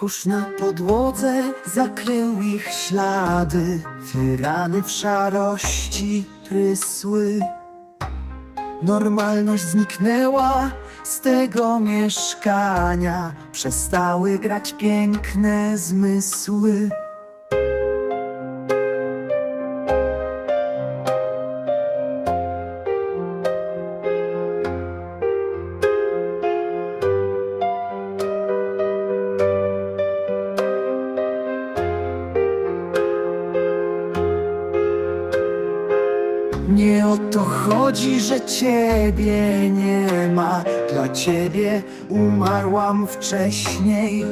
Kurz na podłodze zakrył ich ślady. Tyrany w szarości prysły Normalność zniknęła z tego mieszkania. Przestały grać piękne zmysły Nie o to chodzi, że ciebie nie ma. Dla ciebie umarłam wcześniej.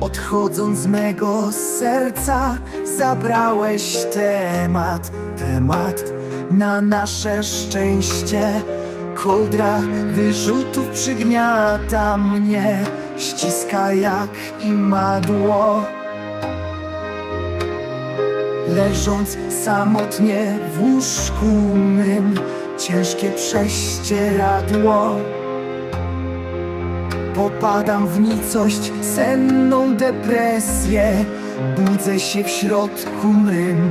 Odchodząc z mego serca Zabrałeś temat. Temat na nasze szczęście. Kołdra wyrzutów przygniata mnie. Ściska jak imadło Leżąc samotnie w łóżku mym Ciężkie prześcieradło Popadam w nicość, senną depresję Budzę się w środku mym.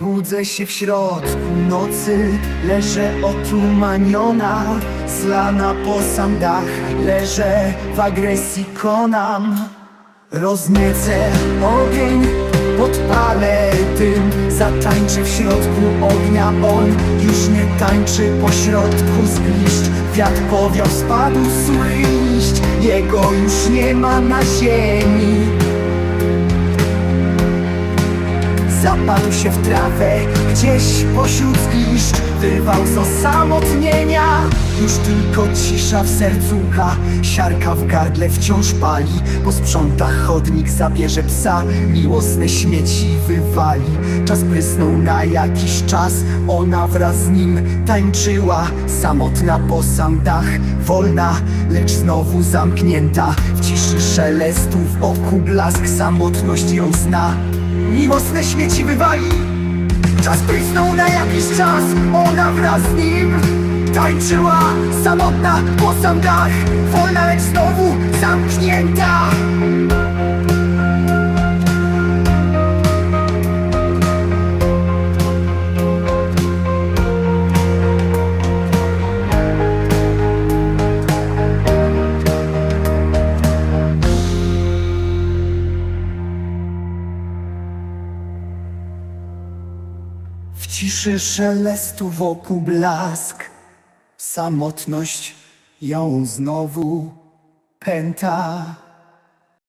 Budzę się w środku nocy Leżę otumaniona Zlana po sam dach Leżę w agresji konam Rozniecę ogień, podpalę dym. Zatańczę w środku ognia On. Już nie tańczy po środku Wiatr powiał, spadł zły liść Jego już nie ma na ziemi Zapadł się w trawę gdzieś pośród zgliszcz Wyrwał z osamotnienia. Już tylko cisza w sercu ha Siarka w gardle wciąż pali. Posprząta chodnik, zabierze psa Miłosne śmieci wywali. Czas prysnął na jakiś czas Ona wraz z nim tańczyła. Samotna po sam dach Wolna, lecz znowu zamknięta. W ciszy szelestów oku blask Samotność ją zna Miłosne śmieci wywali. Czas prysnął na jakiś czas Ona wraz z nim. Tańczyła samotna po sam dach Wolna lecz znowu zamknięta ciszy szelestu wokół blask. Samotność ją znowu pęta